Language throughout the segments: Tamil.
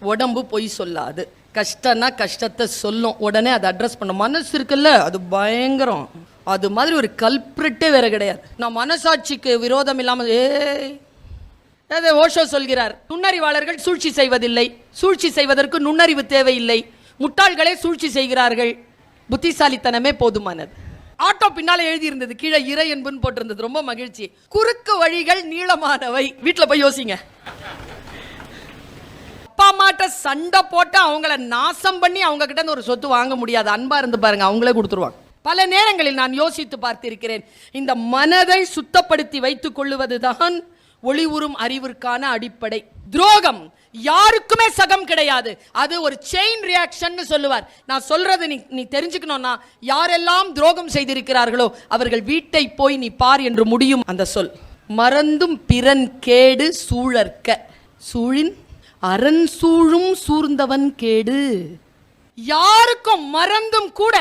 உடம்பு பொய் சொல்லாது. கஷ்டம்னா கஷ்டத்தை சொல்லும். உடனே அதை அட்ரஸ் பண்ண மனசு இருக்குல்ல அது பயங்கரம். அது மாதிரி ஒரு கல்பிரட்டே வேற கிடையாது. நான் மனசாட்சிக்கு விரோதம் இல்லாமல் ஏய் அதை ஓஷோ சொல்கிறார். நுண்ணறிவாளர்கள் சூழ்ச்சி செய்வதில்லை. சூழ்ச்சி செய்வதற்கு நுண்ணறிவு தேவையில்லை. முட்டாள்களே சூழ்ச்சி செய்கிறார்கள். புத்திசாலித்தனமே போதுமானது. ஆட்டோ பின்னால எழுதியிருந்தது கீழே இறை என்புன்னு போட்டிருந்தது. ரொம்ப மகிழ்ச்சி. குறுக்கு வழிகள் நீளமானவை. வீட்டில் போய் யோசிங்க. அப்பா அம்மாட்ட சண்டை போட்டு அவங்கள நாசம் பண்ணி அவங்க கிட்ட ஒரு சொத்து வாங்க முடியாது. அன்பா இருந்து பாருங்க அவங்களே கொடுத்துருவாங்க. பல நேரங்களில் நான் யோசித்து பார்த்திருக்கிறேன் இந்த மனதை சுத்தப்படுத்தி வைத்துக் கொள்ளுவதுதான் ஒளி உறும் அறிவிற்கான அடிப்படை. துரோகம் யாருக்குமே சகம் கிடையாது. அது ஒரு செயின் ரியாக்ஷன் சொல்லுவார். நான் சொல்றது நீ நீ தெரிஞ்சுக்கணும்னா யாரெல்லாம் துரோகம் செய்திருக்கிறார்களோ அவர்கள் வீட்டை போய் நீ பார் என்று முடியும் அந்த சொல். மறந்தும் பிறன் கேடு சூழற்க. சூழின் அரண் சூழும் சூர்ந்தவன் கேடு. யாருக்கும் மறந்தும் கூட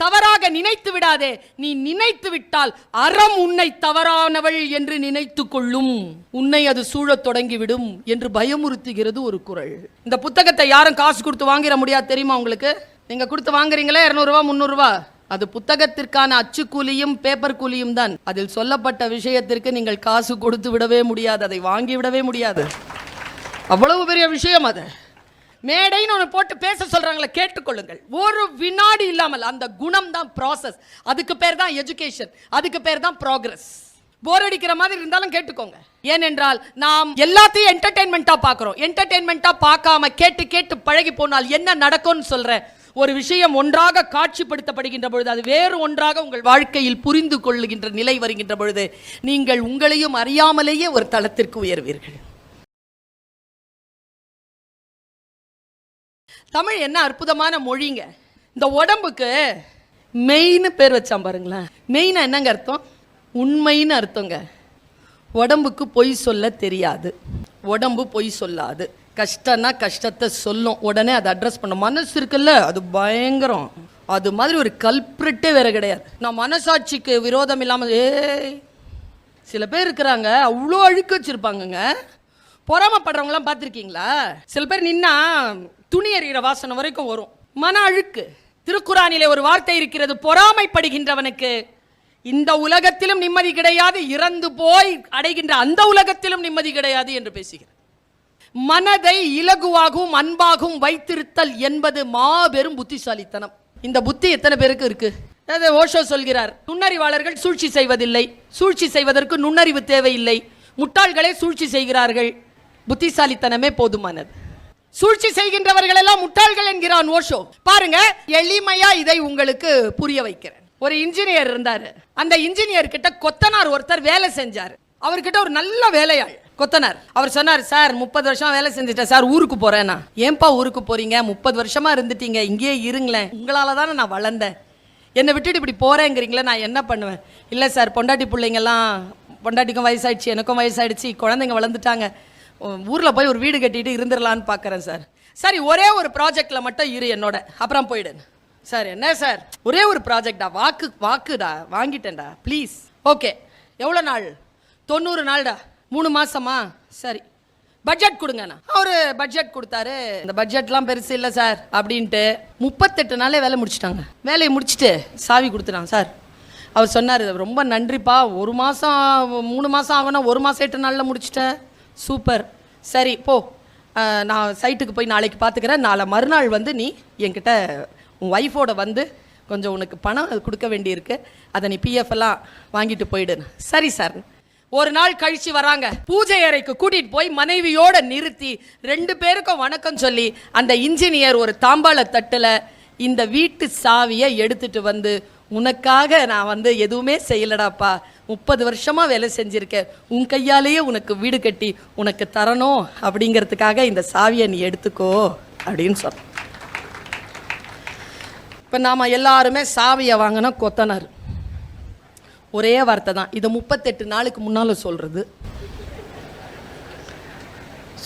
தவறாக நினைத்து விடாதே. நீ நினைத்து விட்டால் அறம் உன்னை தவறானவள் என்று நினைத்து கொள்ளும். உன்னை அது சூழத் தொடங்கிவிடும் என்று பயமுறுத்துகிறது ஒரு குறள் இந்த புத்தகத்தை யாரும் காசு கொடுத்து வாங்கிட முடியாது தெரியுமா உங்களுக்கு? நீங்க கொடுத்து வாங்குறீங்களே இரநூறுவா முந்நூறுரூவா அது புத்தகத்திற்கான அச்சுக்கூலியும் பேப்பர் கூலியும் தான். அதில் சொல்லப்பட்ட விஷயத்திற்கு நீங்கள் காசு கொடுத்து விடவே முடியாது. அதை வாங்கி விடவே முடியாது. அவ்வளவு பெரிய விஷயம் அது. மேடைன்னு ஒன்று போட்டு பேச சொல்கிறாங்களே கேட்டுக்கொள்ளுங்கள். ஒரு வினாடி இல்லாமல் அந்த குணம் தான் ப்ராசஸ் அதுக்கு பேர் தான் எஜுகேஷன் அதுக்கு பேர் தான் ப்ராக்ரஸ் போர் அடிக்கிற மாதிரி இருந்தாலும் கேட்டுக்கோங்க. ஏனென்றால் நாம் எல்லாத்தையும் என்டர்டைன்மெண்ட்டாக பார்க்குறோம். என்டர்டெயின்மெண்ட்டாக பார்க்காம கேட்டு கேட்டு பழகி போனால் என்ன நடக்கும்னு சொல்கிறேன் ஒரு விஷயம் ஒன்றாக காட்சிப்படுத்தப்படுகின்ற பொழுது அது வேறு ஒன்றாக உங்கள் வாழ்க்கையில் புரிந்து கொள்ளுகின்ற நிலை வருகின்ற பொழுது நீங்கள் உங்களையும் அறியாமலேயே ஒரு தளத்திற்கு உயர்வீர்கள். தமிழ் என்ன அற்புதமான மொழிங்க? இந்த உடம்புக்கு மெயின் பேர் வச்சான் பாருங்களேன். மெயினா என்னங்க அர்த்தம்? உண்மைன்னு அர்த்தங்க. உடம்புக்கு பொய் சொல்ல தெரியாது. உடம்பு பொய் சொல்லாது. கஷ்டம்னா கஷ்டத்தை சொல்லும். உடனே அதை அட்ரஸ் பண்ண மனசு இருக்குல்ல அது பயங்கரம். அது மாதிரி ஒரு கல்பிரிட்டே வேற கிடையாது. நான் மனசாட்சிக்கு விரோதம் இல்லாமல் ஏய் சில பேர் இருக்கிறாங்க அவ்வளோ அழுக்கு வச்சுருப்பாங்கங்க. பொறாமப்படுறவங்களாம் பார்த்துருக்கீங்களா? சில பேர் நின்னா துணி எறிகிற வாசனை வரைக்கும் வரும். மன அழுக்கு. திருக்குறானிலே ஒரு வார்த்தை இருக்கிறது பொறாமைப்படுகின்றவனுக்கு. இந்த உலகத்திலும் நிம்மதி கிடையாது இறந்து போய் அடைகின்ற அந்த உலகத்திலும் நிம்மதி கிடையாது என்று பேசுகிறார். மனதை இலகுவாகவும் அன்பாகவும் வைத்திருத்தல் என்பது மாபெரும் புத்திசாலித்தனம். இந்த புத்தி எத்தனை பேருக்கு இருக்கு? அதாவது ஓஷோ சொல்கிறார் நுண்ணறிவாளர்கள் சூழ்ச்சி செய்வதில்லை. சூழ்ச்சி செய்வதற்கு நுண்ணறிவு தேவையில்லை. முட்டாள்களே சூழ்ச்சி செய்கிறார்கள். புத்திசாலித்தனமே போதுமானது. சூழ்ச்சி செய்கின்றவர்கள் எல்லாம் முட்டாள்கள் என்கிறான் ஓஷோ. பாருங்க எளிமையா இதை உங்களுக்கு புரிய வைக்கிறேன். ஒரு இன்ஜினியர் இருந்தாரு. அந்த இன்ஜினியர் கிட்ட கொத்தனார் ஒருத்தர் வேலை செஞ்சார். அவர்கிட்ட ஒரு நல்ல வேலையாள் கொத்தனார். அவர் சொன்னார் சார் முப்பது வருஷம் வேலை செஞ்சுட்டேன். சார் ஊருக்கு போறேன்னா. ஏன்பா ஊருக்கு போறீங்க? முப்பது வருஷமா இருந்துட்டீங்க. இங்கேயே இருங்களேன். உங்களால தானே நான் வளர்ந்தேன். என்னை விட்டுட்டு இப்படி போறேங்கிறீங்களே நான் என்ன பண்ணுவேன்? இல்லை சார் பொண்டாட்டி பிள்ளைங்கெல்லாம் பொண்டாட்டிக்கும் வயசாயிடுச்சு எனக்கும் வயசாயிடுச்சு. குழந்தைங்க வளர்ந்துட்டாங்க. ஊரில் போய் ஒரு வீடு கட்டிட்டு இருந்துடலான்னு பார்க்குறேன் சார். சரி ஒரே ஒரு ப்ராஜெக்டில் மட்டும் இரு என்னோட. அப்புறம் போயிடு. சார் என்ன சார்? ஒரே ஒரு ப்ராஜெக்டா வாக்கு வாக்குடா? வாங்கிட்டேன்டா. ப்ளீஸ் ஓகே எவ்வளோ நாள்? தொண்ணூறு நாள்டா. மூணு மாசமா? சரி. பட்ஜெட் கொடுங்கண்ணா. அவர் பட்ஜெட் கொடுத்தாரு. இந்த பட்ஜெட்லாம் பெருசு இல்லை சார் அப்படின்ட்டு முப்பத்தெட்டு நாளே வேலை முடிச்சிட்டாங்க. வேலையை முடிச்சுட்டு சாவி கொடுத்துட்டாங்க சார். அவர் சொன்னார் ரொம்ப நன்றிப்பா. ஒரு மாதம் மூணு மாதம் ஆகணும் ஒரு மாதம் எட்டு நாளில் முடிச்சிட்டேன். சூப்பர். சரி போ. நான் சைட்டுக்கு போய் நாளைக்கு பார்த்துக்கிறேன் நாளை மறுநாள் வந்து நீ என்கிட்ட உன் ஒய்ஃபோட வந்து கொஞ்சம் உனக்கு பணம் கொடுக்க வேண்டியிருக்கு. அதை நீ பிஎஃப் எல்லாம் வாங்கிட்டு போயிடு. சரி சார் ஒரு நாள் கழிச்சு வராங்க. பூஜை அறைக்கு கூட்டிட்டு போய் மனைவியோட நிறுத்தி ரெண்டு பேருக்கும் வணக்கம் சொல்லி அந்த இன்ஜினியர் ஒரு தாம்பாள தட்டில் இந்த வீட்டு சாவியை எடுத்துட்டு வந்து உனக்காக நான் வந்து எதுவுமே செய்யலடாப்பா. முப்பது வருஷமாக வேலை செஞ்சுருக்க. உன் கையாலேயே உனக்கு வீடு கட்டி உனக்கு தரணும் அப்படிங்கிறதுக்காக இந்த சாவியை நீ எடுத்துக்கோ அப்படின்னு சொன்ன இப்போ நாம் எல்லாருமே சாவியை வாங்கினா கொத்தனார். ஒரே வார்த்தை தான். இதை முப்பத்தெட்டு நாளுக்கு முன்னால் சொல்கிறது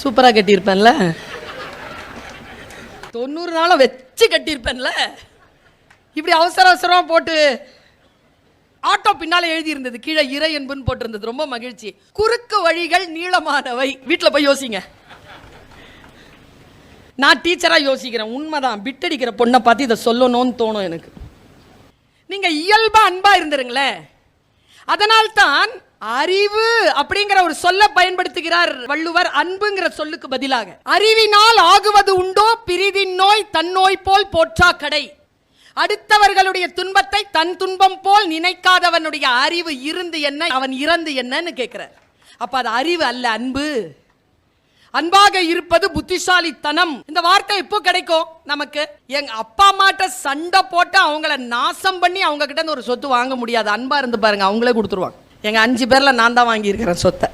சூப்பராக கட்டியிருப்பேன்ல? தொண்ணூறு நாளும் வச்சு கட்டியிருப்பேன்ல? இப்படி அவசர அவசரமாக போட்டு ஆட்டோ பின்னால எழுதி இருந்தது கீழே இறை என்புன்னு போட்டிருந்தது. ரொம்ப மகிழ்ச்சி. குறுக்கு வழிகள் நீளமானவை. வீட்டில் போய் யோசிங்க. நான் டீச்சராக யோசிக்கிறேன். உண்மைதான். பிட்டடிக்கிற பொண்ணை பார்த்து இதை சொல்லணும்னு தோணும் எனக்கு. நீங்கள் இயல்பா அன்பா இருந்துருங்களேன் அதனால்தான் அறிவு அப்படிங்கிற ஒரு சொல்ல பயன்படுத்துகிறார் வள்ளுவர் அன்புங்கிற சொல்லுக்கு பதிலாக. அறிவினால் ஆகுவது உண்டோ? பிரிதின் நோய் தன்னோய் போல் போற்றா கடை. அடுத்தவர்களுடைய துன்பத்தை தன் துன்பம் போல் நினைக்காதவனுடைய அறிவு இருந்து என்ன அவன் இறந்து என்னன்னு கேட்கிறார் அப்ப அது அறிவு அல்ல அன்பு. அன்பாக இருப்பது புத்திசாலித்தனம். இந்த வார்த்தை எப்போ கிடைக்கும் நமக்கு? எங்க அப்பா அம்மாட்ட சண்டை போட்டு அவங்கள நாசம் பண்ணி அவங்க கிட்ட இருந்து ஒரு சொத்து வாங்க முடியாது. அன்பா இருந்து பாருங்க அவங்களே கொடுத்துருவாங்க. எங்க அஞ்சு பேர்ல நான் தான் வாங்கியிருக்கிறேன் சொத்தை.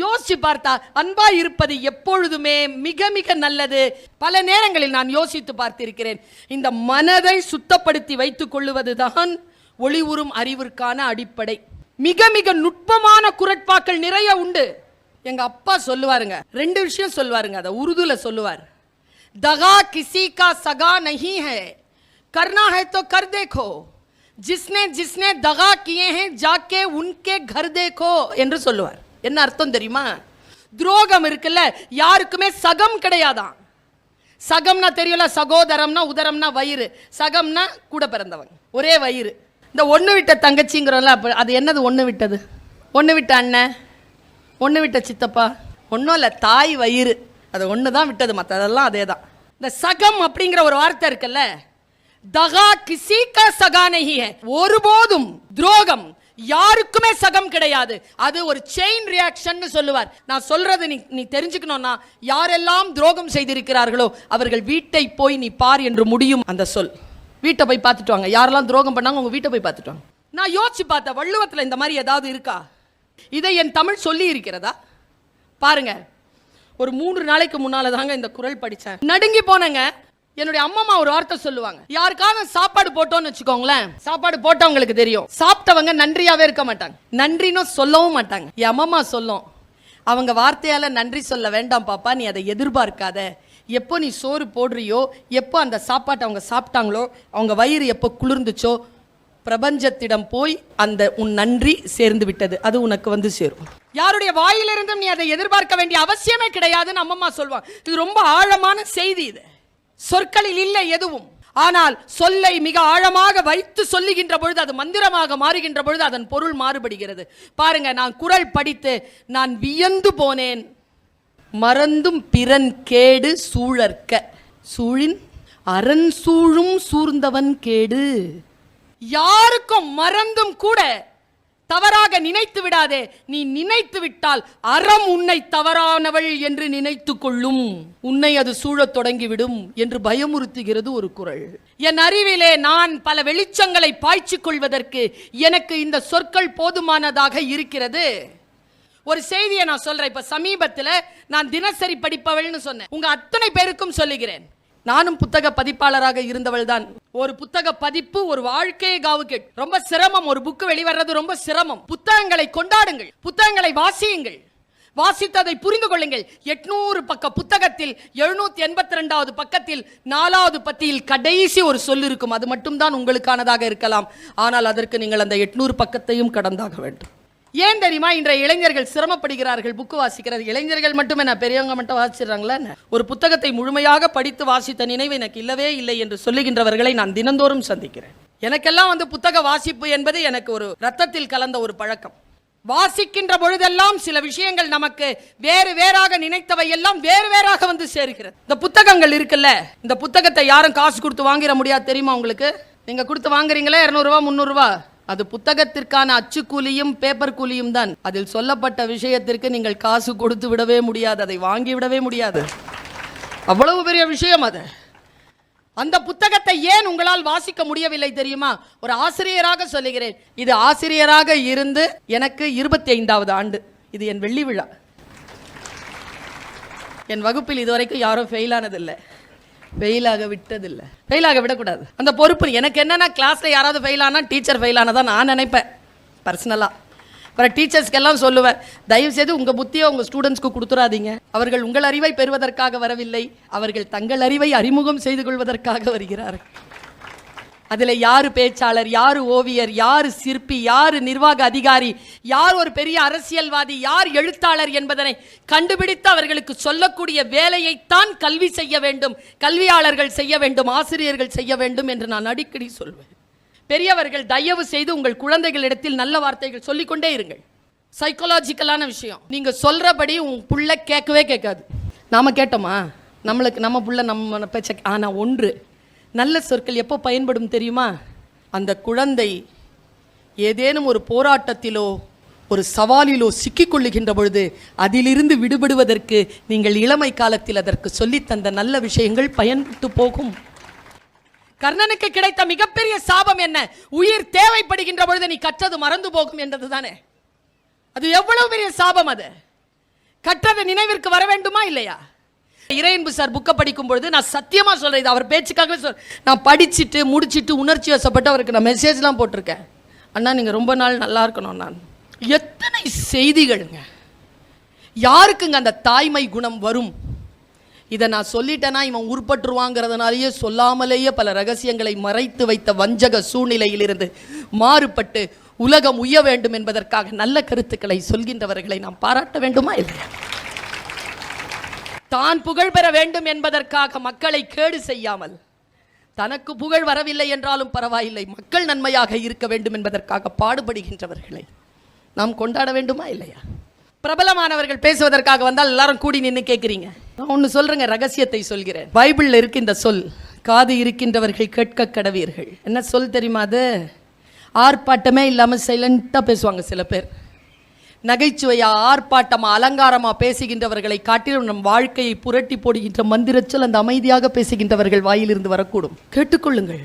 யோசிச்சு பார்த்தா அன்பா இருப்பது எப்பொழுதுமே மிக மிக நல்லது. பல நேரங்களில் நான் யோசித்து பார்த்திருக்கிறேன். இந்த மனதை சுத்தப்படுத்தி வைத்துக் கொள்ளுவதுதான் ஒளி உறும் அறிவிற்கான அடிப்படை. மிக மிக நுட்பமான குரட்பாக்கள் நிறைய உண்டு. எங்க அப்பா சொல்லுவாருங்க ரெண்டு விஷயம் சொல்லுவாருங்க அதை உருதுல சொல்லுவார். தகா கிசிகா சகா நஹி ஹே கர்னா ஹே தோ கர் தேக்கோ ஜிஸ்னே ஜிஸ்னே தகா கியே ஹே ஜாக்கே உன்கே கர் தேக்கோ என்று சொல்லுவார். என்ன அர்த்தம் தெரியுமா? துரோகம் இருக்குல்ல யாருக்குமே சகம் கிடையாதான். சகம்னா தெரியல சகோதரம்னா உதரம்னா வயிறு. சகம்னா கூட பிறந்தவங்க ஒரே வயிறு. இந்த ஒன்று விட்ட தங்கச்சிங்கிறோம்ல அப்போ அது என்னது ஒன்று விட்டது? ஒன்று விட்ட அண்ணன் ஒன்று விட்ட சித்தப்பா ஒன்றும் இல்லை தாய் வயிறு. அது ஒன்று தான் விட்டது மற்றதெல்லாம் அதே தான் இந்த சகம் அப்படிங்கிற ஒரு வார்த்தை இருக்குல்ல தகா கிசி கா சகா நெஹி ஒருபோதும் துரோகம் யாருக்குமே சகம் கிடையாது. அது ஒரு செயின் ரியாக்ஷன் சொல்லுவார். நான் சொல்றது நீ நீ தெரிஞ்சுக்கணும்னா யாரெல்லாம் துரோகம் செய்திருக்கிறார்களோ அவர்கள் வீட்டை போய் நீ பார் என்று முடியும் அந்த சொல். வீட்டை போய் பார்த்துட்டு வாங்க. யாரெல்லாம் துரோகம் பண்ணாங்க உங்க வீட்டை போய் பார்த்துட்டு வாங்க. நான் யோசிச்சு பார்த்தேன் வள்ளுவத்தில் இந்த மாதிரி ஏதாவது இருக்கா? இதை என் தமிழ் சொல்லி இருக்கிறதா? பாருங்க. ஒரு மூன்று நாளைக்கு முன்னால தாங்க இந்த குரல் படித்தேன் நடுங்கி போனேங்க. என்னுடைய அம்மா ஒரு வார்த்தை சொல்லுவாங்க. யாருக்கான சாப்பாடு போட்டோம்னு வச்சுக்கோங்களேன். சாப்பாடு போட்டவங்களுக்கு தெரியும். சாப்பிட்டவங்க நன்றியாவே இருக்க மாட்டாங்க. நன்றின்னு சொல்லவும் மாட்டாங்க. என் அம்மா சொல்லும். அவங்க வார்த்தையால நன்றி சொல்ல வேண்டாம் பாப்பா நீ அதை எதிர்பார்க்காத. எப்போ நீ சோறு போடுறியோ எப்போ அந்த சாப்பாட்டை அவங்க சாப்பிட்டாங்களோ அவங்க வயிறு எப்போ குளிர்ந்துச்சோ பிரபஞ்சத்திடம் போய் அந்த உன் நன்றி சேர்ந்து விட்டது. அது உனக்கு வந்து சேரும். யாருடைய வாயிலிருந்தும் நீ அதை எதிர்பார்க்க வேண்டிய அவசியமே கிடையாதுன்னு அம்மம்மா சொல்லுவாங்க. இது ரொம்ப ஆழமான செய்தி இது. சொற்களில் இல்லை எதுவும். ஆனால் சொல்லை மிக ஆழமாக வைத்து சொல்லுகின்ற பொழுது அது மந்திரமாக மாறுகின்ற பொழுது அதன் பொருள் மாறுபடுகிறது. பாருங்க நான் குரல் படித்து நான் வியந்து போனேன். மறந்தும் பிறன் கேடு சூழற்க. சூழின் அரண் சூழும் சூழ்ந்தவன் கேடு. யாருக்கும் மறந்தும் கூட தவறாக நினைத்து விடாதே. நீ நினைத்து விட்டால் அறம் உன்னை தவறானவள் என்று நினைத்து கொள்ளும். உன்னை அது சூழத் தொடங்கிவிடும் என்று பயமுறுத்துகிறது ஒரு குரல். என் அறிவிலே நான் பல வெளிச்சங்களை பாய்ச்சிக் கொள்வதற்கு எனக்கு இந்த சொற்கள் போதுமானதாக இருக்கிறது. ஒரு செய்தியை நான் சொல்றேன். இப்ப சமீபத்துல நான் தினசரி படிப்பவள்னு சொன்னேன். உங்க அத்தனை பேருக்கும் சொல்லுகிறேன். நானும் புத்தக பதிப்பாளராக இருந்தவள் தான் ஒரு புத்தக பதிப்பு ஒரு வாழ்க்கையை காவு ரொம்ப சிரமம். ஒரு புக்கு வெளிவர்றது ரொம்ப சிரமம். புத்தகங்களை கொண்டாடுங்கள். புத்தகங்களை வாசியுங்கள். வாசித்ததை புரிந்து கொள்ளுங்கள். எட்நூறு பக்க புத்தகத்தில் எழுநூத்தி எண்பத்தி ரெண்டாவது பக்கத்தில் நாலாவது பத்தியில் கடைசி ஒரு சொல் இருக்கும். அது மட்டும்தான் உங்களுக்கானதாக இருக்கலாம். ஆனால் அதற்கு நீங்கள் அந்த எட்நூறு பக்கத்தையும் கடந்தாக வேண்டும். ஏன் தெரியுமா? இன்றைய இளைஞர்கள் சிரமப்படுகிறார்கள். புக்கு வாசிக்கிறது. இளைஞர்கள் மட்டுமே நான் பெரியவங்க மட்டும் வாசிடுறாங்களா ஒரு புத்தகத்தை முழுமையாக படித்து வாசித்த நினைவு எனக்கு இல்லவே இல்லை என்று சொல்லுகின்றவர்களை நான் தினந்தோறும் சந்திக்கிறேன். எனக்கெல்லாம் வந்து புத்தக வாசிப்பு என்பது எனக்கு ஒரு ரத்தத்தில் கலந்த ஒரு பழக்கம். வாசிக்கின்ற பொழுதெல்லாம் சில விஷயங்கள் நமக்கு வேறு வேறாக நினைத்தவை எல்லாம் வேறு வேறாக வந்து சேருகிறது. இந்த புத்தகங்கள் இருக்குல்ல? இந்த புத்தகத்தை யாரும் காசு கொடுத்து வாங்கிட முடியாது தெரியுமா உங்களுக்கு? நீங்க கொடுத்து வாங்குறீங்களா இரநூறுவா முந்நூறுரூவா அது புத்தகத்திற்கான அச்சு கூலியும் பேப்பர் கூலியும் தான். அதில் சொல்லப்பட்ட விஷயத்திற்கு நீங்கள் காசு கொடுத்து விடவே முடியாது அதை வாங்கி விடவே முடியாது. அவ்வளவு பெரிய விஷயம் அது. அந்த புத்தகத்தை ஏன் உங்களால் வாசிக்க முடியவில்லை தெரியுமா? ஒரு ஆசிரியராக சொல்லுகிறேன். இது ஆசிரியராக இருந்து எனக்கு இருபத்தி ஐந்தாவது ஆண்டு. இது என் வெள்ளி விழா. என் வகுப்பில் இதுவரைக்கும் யாரும் ஃபெயில் ஆனதில்லை. ஃபெயிலாக விட்டதில்லை. ஃபெயிலாக விடக்கூடாது. அந்த பொறுப்பு எனக்கு என்னன்னா கிளாஸில் யாராவது ஃபெயில் ஆனால் டீச்சர் ஃபெயில் ஆனதான் நான் நினைப்பேன். பர்சனலாக அப்புறம் டீச்சர்ஸ்க்கெல்லாம் சொல்லுவேன் தயவு செய்து உங்கள் புத்தியை உங்கள் ஸ்டூடெண்ட்ஸ்க்கு கொடுத்துறாதீங்க. அவர்கள் உங்கள் அறிவை பெறுவதற்காக வரவில்லை. அவர்கள் தங்கள் அறிவை அறிமுகம் செய்து கொள்வதற்காக வருகிறார்கள். அதில் யார் பேச்சாளர் யார் ஓவியர் யார் சிற்பி யார் நிர்வாக அதிகாரி யார் ஒரு பெரிய அரசியல்வாதி யார் எழுத்தாளர் என்பதனை கண்டுபிடித்து அவர்களுக்கு சொல்லக்கூடிய வேலையைத்தான் கல்வி செய்ய வேண்டும் கல்வியாளர்கள் செய்ய வேண்டும் ஆசிரியர்கள் செய்ய வேண்டும் என்று நான் அடிக்கடி சொல்வேன். பெரியவர்கள் தயவு செய்து உங்கள் குழந்தைகளிடத்தில் நல்ல வார்த்தைகள் சொல்லிக்கொண்டே இருங்கள். சைக்கலாஜிக்கலான விஷயம். நீங்கள் சொல்கிறபடி உன் புள்ள கேட்கவே கேட்காது. நாம கேட்டோமா? நம்மளுக்கு நம்ம புள்ள நம்ம பேச்ச ஆனால் ஒன்று நல்ல சொற்கள் எப்போ பயன்படும் தெரியுமா? அந்த குழந்தை ஏதேனும் ஒரு போராட்டத்திலோ ஒரு சவாலிலோ சிக்கிக்கொள்ளுகின்ற பொழுது அதிலிருந்து விடுபடுவதற்கு நீங்கள் இளமை காலத்தில் அதற்கு சொல்லித் தந்த நல்ல விஷயங்கள் பயன்பட்டு போகும். கர்ணனுக்கு கிடைத்த மிகப்பெரிய சாபம் என்ன? உயிர் தேவைப்படுகின்ற பொழுது நீ கற்றது மறந்து போகும் என்றது தானே. அது எவ்வளவு பெரிய சாபம் அது? கற்றது நினைவிற்கு வர வேண்டுமா இல்லையா? இறையன்பு சார் புக்கை படிக்கும் பொழுது நான் சத்தியமாக சொல்கிறேன் இது அவர் பேச்சுக்காகவே சொல் நான் படிச்சுட்டு முடிச்சுட்டு உணர்ச்சி வசப்பட்டு அவருக்கு நான் மெசேஜ்லாம் போட்டிருக்கேன். அண்ணா நீங்கள் ரொம்ப நாள் நல்லா இருக்கணும் நான் எத்தனை செய்திகளுங்க. யாருக்குங்க அந்த தாய்மை குணம் வரும்? இதை நான் சொல்லிட்டேன்னா இவன் உருப்பட்டுருவாங்கிறதுனாலேயே சொல்லாமலேயே பல ரகசியங்களை மறைத்து வைத்த வஞ்சக சூழ்நிலையிலிருந்து மாறுபட்டு உலகம் உய்ய வேண்டும் என்பதற்காக நல்ல கருத்துக்களை சொல்கின்றவர்களை நாம் பாராட்ட வேண்டுமா இல்லையா? தான் புகழ் பெற வேண்டும் என்பதற்காக மக்களை கேடு செய்யாமல் தனக்கு புகழ் வரவில்லை என்றாலும் பரவாயில்லை மக்கள் நன்மையாக இருக்க வேண்டும் என்பதற்காக பாடுபடுகின்றவர்களை நாம் கொண்டாட வேண்டுமா இல்லையா? பிரபலமானவர்கள் பேசுவதற்காக வந்தால் எல்லாரும் கூடி நின்று கேட்குறீங்க நான் ஒன்று சொல்கிறேங்க ரகசியத்தை சொல்கிறேன். பைபிளில் இருக்கு இந்த சொல் காது இருக்கின்றவர்கள் கேட்க கடவீர்கள். என்ன சொல் தெரியுமா அது? ஆர்ப்பாட்டமே இல்லாமல் சைலண்ட்டாக பேசுவாங்க சில பேர். நகைச்சுவையா ஆர்ப்பாட்டமா அலங்காரமா பேசுகின்றவர்களை காட்டிலும் நம் வாழ்க்கையை புரட்டி போடுகின்ற மந்திரச்சொல் அந்த அமைதியாக பேசுகின்றவர்கள் வாயிலிருந்து வரக்கூடும். கேட்டுக்கொள்ளுங்கள்.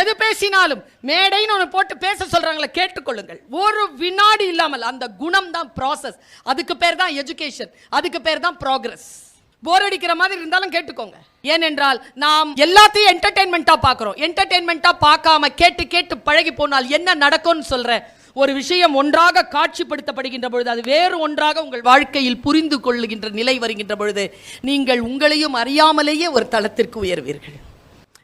எது பேசினாலும் மேடைன்னு ஒன்று போட்டு பேச சொல்றாங்களே கேட்டுக்கொள்ளுங்கள். ஒரு வினாடி இல்லாமல் அந்த குணம் தான் ப்ராசஸ் அதுக்கு பேர் தான் எஜுகேஷன் அதுக்கு பேர் தான் ப்ராக்ரஸ் போர் அடிக்கிற மாதிரி இருந்தாலும் கேட்டுக்கோங்க. ஏனென்றால் நாம் எல்லாத்தையும் என்டர்டெயின்மெண்ட்டா பார்க்குறோம். என்டர்டெயின்மெண்ட்டா பார்க்காம கேட்டு கேட்டு பழகி போனால் என்ன நடக்கும்னு சொல்றேன். ஒரு விஷயம் ஒன்றாக காட்சிப்படுத்தப்படுகின்ற பொழுது அது வேறு ஒன்றாக உங்கள் வாழ்க்கையில் புரிந்து கொள்ளுகின்ற நிலை வருகின்ற பொழுது நீங்கள் உங்களையும் அறியாமலேயே ஒரு தளத்திற்கு உயர்வீர்கள்.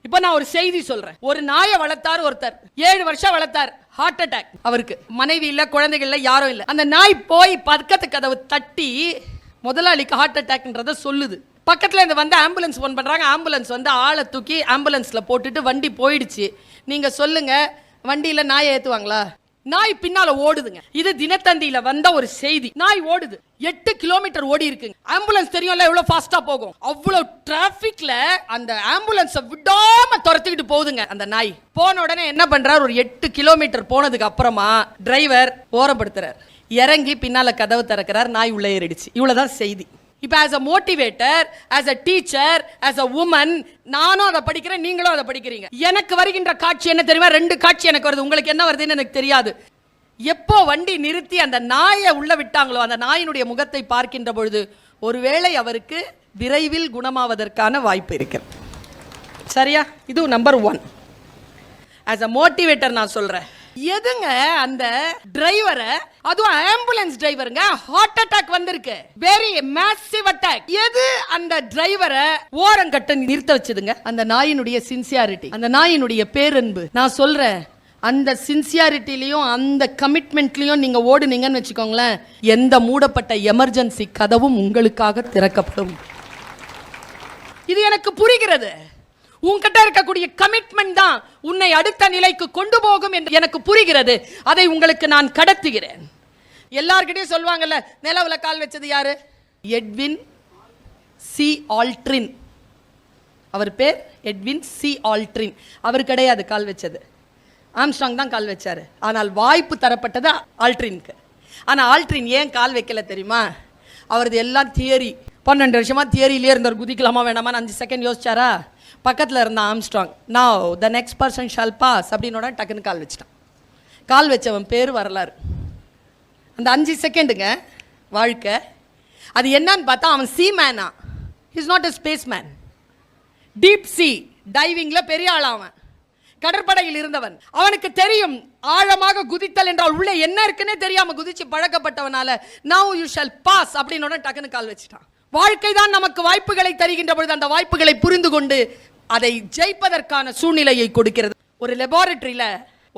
இப்போ நான் ஒரு செய்தி சொல்றேன். ஒரு நாயை வளர்த்தார் ஒருத்தர். ஏழு வருஷம் வளர்த்தார். ஹார்ட் அட்டாக் அவருக்கு மனைவி இல்ல குழந்தைகள் இல்ல யாரும் இல்ல. அந்த நாய் போய் பக்கத்து கதவு தட்டி முதலாளிக்கு ஹார்ட் அட்டாக்ன்றத சொல்லுது. பக்கத்தில் இந்த வந்து ஆம்புலன்ஸ் ஃபோன் பண்ணுறாங்க ஆம்புலன்ஸ் வந்து ஆளை தூக்கி ஆம்புலன்ஸில் போட்டுட்டு வண்டி போயிடுச்சு. நீங்கள் சொல்லுங்கள் வண்டியில் நாயை ஏற்றுவாங்களா நாய் பின்னால ஓடுதுங்க. இது தினத்தந்தியில வந்த ஒரு செய்தி. நாய் ஓடுது. எட்டு கிலோமீட்டர் ஓடி இருக்குங்க ஆம்புலன்ஸ் தெரியும்ல எவ்வளவு ஃபாஸ்டா போகும். அவ்வளவு டிராபிக்ல அந்த ஆம்புலன்ஸை விடாம துரத்திக்கிட்டு போகுதுங்க அந்த நாய். போன உடனே என்ன பண்றாரு? ஒரு எட்டு கிலோமீட்டர் போனதுக்கு அப்புறமா டிரைவர் ஓரப்படுத்துறார். இறங்கி பின்னால கதவு திறக்கிறார். நாய் உள்ள ஏறிடுச்சு. இவ்வளவுதான் செய்தி. இப்போ as a motivator as a teacher as a woman நானும் அதை படிக்கிறேன் நீங்களும் அதை படிக்கிறீங்க. எனக்கு வருகின்ற காட்சி என்ன தெரியுமா? ரெண்டு காட்சி எனக்கு வருது. உங்களுக்கு என்ன வருதுன்னு எனக்கு தெரியாது. எப்போ வண்டி நிறுத்தி அந்த நாயை உள்ள விட்டாங்களோ அந்த நாயினுடைய முகத்தை பார்க்கின்ற பொழுது ஒருவேளை அவருக்கு விரைவில் குணமாவதற்கான வாய்ப்பு இருக்கிறது. சரியா? இது number one as a motivator நான் சொல்கிறேன் எதுங்க அந்த டிரைவரை அதுவும் ஆம்புலன்ஸ் டிரைவருங்க ஹார்ட் அட்டாக் வந்திருக்கு. வெரி மேசிவ் அட்டாக் எது அந்த டிரைவரை ஓரங்கட்ட நிறுத்த வச்சதுங்க? அந்த நாயினுடைய சின்சியாரிட்டி அந்த நாயினுடைய பேரன்பு. நான் சொல்றேன் அந்த சின்சியாரிட்டிலையும் அந்த கமிட்மெண்ட்லையும் நீங்க ஓடுனீங்கன்னு வச்சுக்கோங்களேன் எந்த மூடப்பட்ட எமர்ஜென்சி கதவும் உங்களுக்காக திறக்கப்படும். இது எனக்கு புரிகிறது. உங்ககிட்ட இருக்கக்கூடிய கமிட்மெண்ட் தான் உன்னை அடுத்த நிலைக்கு கொண்டு போகும் என்று எனக்கு புரிகிறது. அதை உங்களுக்கு நான் கடத்துகிறேன். எல்லார்கிட்டையும் சொல்லுவாங்கல்ல நிலவுல கால் வச்சது யாரு? Edwin C Aldrin. அவர் பேர் எட்வின் சி ஆல்ட்ரின். அவர் கிடையாது கால் வச்சது. ஆம்ஸ்ட்ராங் தான் கால் வச்சார். ஆனால் வாய்ப்பு தரப்பட்டது ஆல்ட்ரின்க்கு. ஆனால் ஆல்ட்ரின் ஏன் கால் வைக்கல தெரியுமா? அவரது எல்லாம் தியரி பன்னெண்டு வருஷமாக தியரியிலே இருந்தார் குதிக்கலாமா வேணாமான்னு அஞ்சு செகண்ட் யோசிச்சாரா? பக்கத்தில் இருந்த ஆம்ஸ்ட்ராங் நான் the next person shall pass அப்படின்னோட டக்குன்னு கால் வச்சிட்டான். கால் வச்சவன் பேர் வரலாறு. அந்த அஞ்சு செகண்டுங்க வாழ்க்கை. அது என்னன்னு பார்த்தா அவன் sea Mena is not a space man deep sea டைவிங்கில் பெரிய ஆள் அவன். கடற்படையில் இருந்தவன். அவனுக்கு தெரியும் ஆழமாக குதித்தல் என்றால் உள்ளே என்ன இருக்குன்னே தெரியாமல் குதிச்சு பழக்கப்பட்டவனால நவ் யூ ஷால் பாஸ் அப்படின்னு டக்குன்னு கால் வச்சுட்டான். வாழ்க்கை தான் நமக்கு வாய்ப்புகளை தருகின்ற பொழுது அந்த வாய்ப்புகளை புரிந்து கொண்டு அதை ஜெயிப்பதற்கான சூழ்நிலையை கொடுக்கிறது. ஒரு லெபார்டரியில்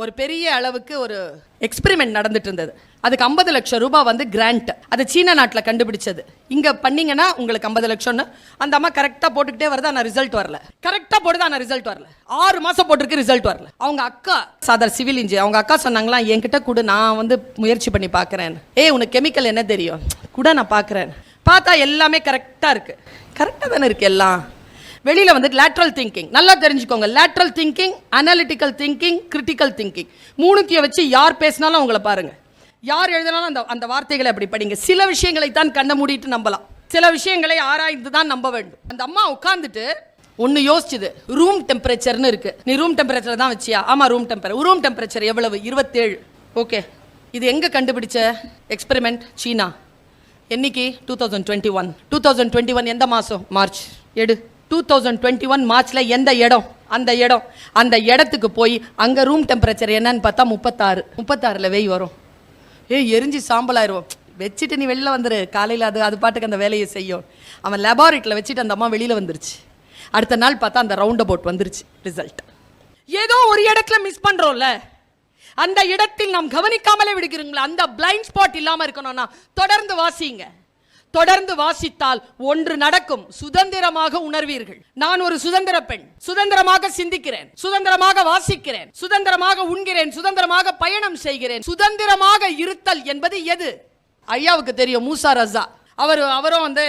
ஒரு பெரிய அளவுக்கு ஒரு எக்ஸ்பெரிமெண்ட் நடந்துட்டு இருந்தது. அதுக்கு ஐம்பது லட்சம் ரூபாய் வந்து கிராண்ட் அது சீன நாட்டில் கண்டுபிடிச்சது. இங்கே பண்ணீங்கன்னா உங்களுக்கு ஐம்பது லட்சம்னு. அந்த அம்மா கரெக்டாக போட்டுக்கிட்டே வருது ஆனால் ரிசல்ட் வரல. கரெக்டாக போடுது ஆனால் ரிசல்ட் வரல. ஆறு மாதம் போட்டிருக்கு ரிசல்ட் வரல. அவங்க அக்கா சாதார் சிவில் இன்ஜினியர் அவங்க அக்கா சொன்னாங்களா என்கிட்ட கூட நான் வந்து முயற்சி பண்ணி பார்க்குறேன். ஏய் உனக்கு கெமிக்கல் என்ன தெரியும்? கூட நான் பார்க்குறேன். பார்த்தா எல்லாமே கரெக்டாக இருக்குது கரெக்டாக தானே இருக்குது எல்லாம்? வெளியில் வந்து லேட்ரல் திங்கிங் நல்லா தெரிஞ்சுக்கோங்க. Lateral thinking analytical thinking critical thinking மூணுத்தையும் வச்சு யார் பேசினாலும் அவங்கள பாருங்கள் யார் எழுதினாலும் அந்த அந்த வார்த்தைகளை அப்படி படிங்க. சில விஷயங்களை தான் கண்ண மூடிட்டு நம்பலாம். சில விஷயங்களை ஆராய்ந்து தான் நம்ப வேண்டும். அந்த அம்மா உட்காந்துட்டு ஒன்று யோசிச்சுது. ரூம் டெம்பரேச்சர்னு இருக்கு. நீ ரூம் டெம்பரேச்சர் தான் வச்சியா? ஆமாம் ரூம் டெம்பரேச்சர் ரூம் டெம்பரேச்சர் எவ்வளவு? இருபத்தேழு. ஓகே இது எங்கே கண்டுபிடிச்ச? Experiment China. என்னைக்கு? Two thousand twenty one two thousand twenty one எந்த மாதம் மார்ச். எடு. டூ தௌசண்ட் டுவெண்ட்டி ஒன் மார்ச்சில் எந்த இடம்? அந்த இடம். அந்த இடத்துக்கு போய் அங்கே ரூம் டெம்பரேச்சர் என்னன்னு பார்த்தா முப்பத்தாறு. முப்பத்தாறில் வெய் வரும். ஏய் எரிஞ்சு சாம்பலாயிருவோம் வச்சுட்டு நீ வெளில வந்துரு. காலையில் அது அது பாட்டுக்கு அந்த வேலையை செய்யும். அவன் லெபார்ட்டரியில் வச்சுட்டு அந்த அம்மா வெளியில் வந்துருச்சு. அடுத்த நாள் பார்த்தா அந்த ரவுண்ட் அபவுட் வந்துருச்சு. ரிசல்ட் ஏதோ ஒரு இடத்துல மிஸ் பண்ணுறோம்ல அந்த இடத்தில் நாம் கவனிக்காமலே விடுகிறீங்களா அந்த பிளைண்ட் ஸ்பாட் இல்லாமல் இருக்கணும்னா தொடர்ந்து வாசிங்க தொடர்ந்து வாசித்தால் ஒன்று நடக்கும். சுதந்திரமாக உணர்வீர்கள். நான் ஒரு சுதந்திர பெண். சுதந்திரமாக சிந்திக்கிறேன். சுதந்திரமாக வாசிக்கிறேன். சுதந்திரமாக உண்கிறேன். சுதந்திரமாக பயணம் செய்கிறேன். சுதந்திரமாக இருத்தல் என்பது எது? ஐயாவுக்கு தெரியும் மூசா ரசா அவர் அவரும் வந்து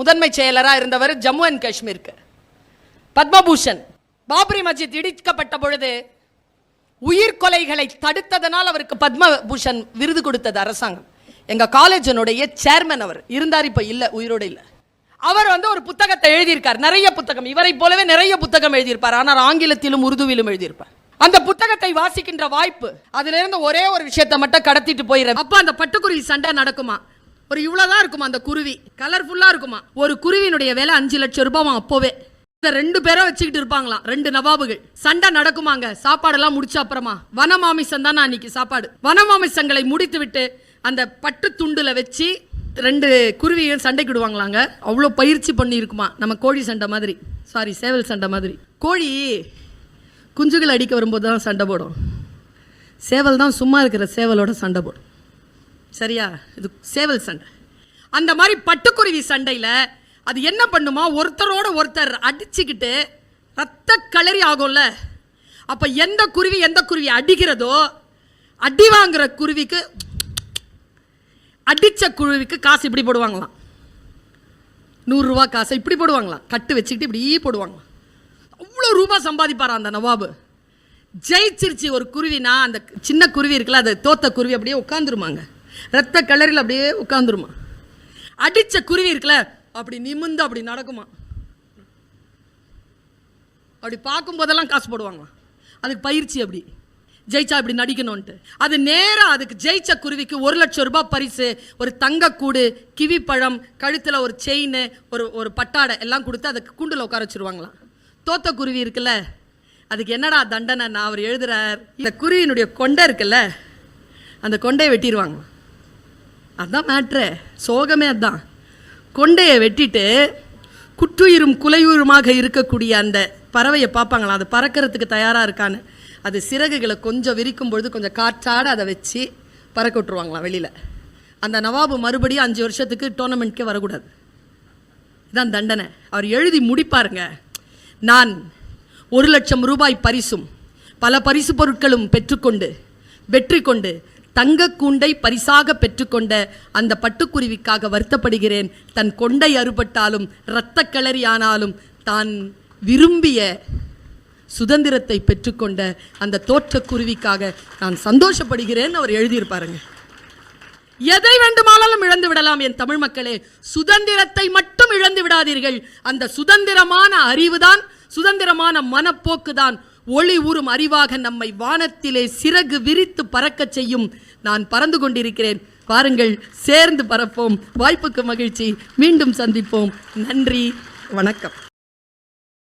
முதன்மை செயலராக இருந்தவர் ஜம்மு அண்ட் காஷ்மீருக்கு. பத்மபூஷன். பாபரி மஸ்ஜித் இடிக்கப்பட்ட பொழுது உயிர்கொலைகளை தடுத்ததனால் அவருக்கு பத்மபூஷன் விருது கொடுத்தது அரசாங்கம். எங்கள் காலேஜினுடைய சேர்மன் அவர். இருந்தார் இப்போ இல்லை உயிரோடு இல்லை. அவர் வந்து ஒரு புத்தகத்தை எழுதியிருக்கார். நிறைய புத்தகம். இவரை போலவே நிறைய புத்தகம் எழுதியிருப்பார். ஆனால் ஆங்கிலத்திலும் உருதுவிலும் எழுதியிருப்பார். அந்த புத்தகத்தை வாசிக்கின்ற வாய்ப்பு அதுல இருந்து ஒரே ஒரு விஷயத்தை மட்டும் கடத்திட்டு போயிடுற அப்ப அந்த பட்டுக்குருவி சண்டை நடக்குமா? ஒரு இவ்வளவுதான் இருக்குமா அந்த குருவி? கலர்ஃபுல்லா இருக்குமா? ஒரு குருவினுடைய விலை அஞ்சு லட்சம் ரூபாய் அப்போவே. ரெண்டு பேரை வச்சுக்கிட்டு இருப்பாங்களாம். ரெண்டு நவாபுகள். சண்டை நடக்குமாங்க. சாப்பாடெல்லாம் முடிச்ச அப்புறமா. வனமாமிசம் தான் அன்னைக்கு சாப்பாடு. வனமாமிசங்களை முடித்து விட்டு அந்த பட்டு துண்டுல வச்சு ரெண்டு குருவியும் சண்டைக்கு விடுவாங்களாங்க அவ்வளோ பயிற்சி பண்ணியிருக்குமா. நம்ம கோழி சண்டை மாதிரி. சாரி சேவல் சண்டை மாதிரி. கோழி குஞ்சுகள் அடிக்க வரும்போது தான் சண்டை போடும். சேவல் தான் சும்மா இருக்கிற சேவலோட சண்டை போடும். சரியா? இது சேவல் சண்டை. அந்த மாதிரி பட்டுக்குருவி சண்டையில் அது என்ன பண்ணுமா? ஒருத்தரோட ஒருத்தர் அடிச்சுக்கிட்டு ரத்த களறி ஆகும்ல. அப்போ எந்த குருவி எந்த குருவி அடிக்கிறதோ அடி வாங்குற குருவிக்கு அடித்த குருவிக்கு காசு இப்படி போடுவாங்களாம். நூறுரூவா காசை இப்படி போடுவாங்களாம். கட்டு வச்சுக்கிட்டு இப்படி போடுவாங்களாம். அவ்வளோ ரூபா சம்பாதிப்பாரா அந்த நவாபு? ஜெயிச்சிருச்சு ஒரு குருவினா அந்த சின்ன குருவி இருக்குல்ல அது தோத்த குருவி அப்படியே உட்காந்துருமாங்க ரத்த கலரில் அப்படியே உட்காந்துருமா அடித்த குருவி இருக்குல்ல அப்படி நிமிந்து அப்படி நடக்குமா? அப்படி பார்க்கும் போதெல்லாம் காசு போடுவாங்களாம். அதுக்கு பயிற்சி அப்படி. ஜெயிச்சா இப்படி நடிக்கணும்ன்ட்டு. அது நேராக அதுக்கு ஜெயிச்ச குருவிக்கு ஒரு லட்சம் ரூபாய் பரிசு ஒரு தங்கக்கூடு கிவி பழம் கழுத்தில் ஒரு செயின் ஒரு ஒரு பட்டாடை எல்லாம் கொடுத்து அதுக்கு கூண்டில் உட்கார வச்சிருவாங்களாம். தோத்த குருவி இருக்குல்ல அதுக்கு என்னடா தண்டனை நான் அவர் எழுதுறார்? இந்த குருவியினுடைய கொண்டை இருக்குல்ல அந்த கொண்டையை வெட்டிடுவாங்க அதான் மேட்ரு சோகமே அதுதான் கொண்டையை வெட்டிட்டு குற்றுயிரும் குலையுயிருமாக இருக்கக்கூடிய அந்த பறவையை பார்ப்பாங்களாம் அது பறக்கிறதுக்கு தயாராக இருக்கான்னு. அது சிறகுகளை கொஞ்சம் விரிக்கும் பொழுது கொஞ்சம் காற்றாட அதை வச்சு பறக்க விட்டுருவாங்களாம் வெளியில். அந்த நவாபு மறுபடியும் அஞ்சு வருஷத்துக்கு டோர்னமெண்ட்கே வரக்கூடாது. இதான் தண்டனை. அவர் எழுதி முடிப்பாருங்க. நான் ஒரு லட்சம் ரூபாய் பரிசும் பல பரிசு பொருட்களும் பெற்றுக்கொண்டு வெற்றி கொண்டு தங்கக்கூண்டை பரிசாக பெற்றுக்கொண்ட அந்த பட்டுக்குருவிக்காக வருத்தப்படுகிறேன். தன் கொண்டை அறுபட்டாலும் இரத்த கிளறி ஆனாலும் தான் விரும்பிய சுதந்திரத்தை பெற்றுக்கொண்ட அந்த தோற்றக்குருவிக்காக நான் சந்தோஷப்படுகிறேன். அவர் எழுதியிருப்பாருங்க. எதை வேண்டுமானாலும் இழந்து விடலாம் என் தமிழ் மக்களே. சுதந்திரத்தை மட்டும் இழந்து விடாதீர்கள். அந்த சுதந்திரமான அறிவுதான் சுதந்திரமான மனப்போக்கு தான் ஒளி ஊறும் அறிவாக நம்மை வானத்திலே சிறகு விரித்து பறக்கச் செய்யும் நான் பறந்து கொண்டிருக்கிறேன். பாருங்கள் சேர்ந்து பறப்போம். வாய்ப்புக்கு மகிழ்ச்சி. மீண்டும் சந்திப்போம். நன்றி. வணக்கம்.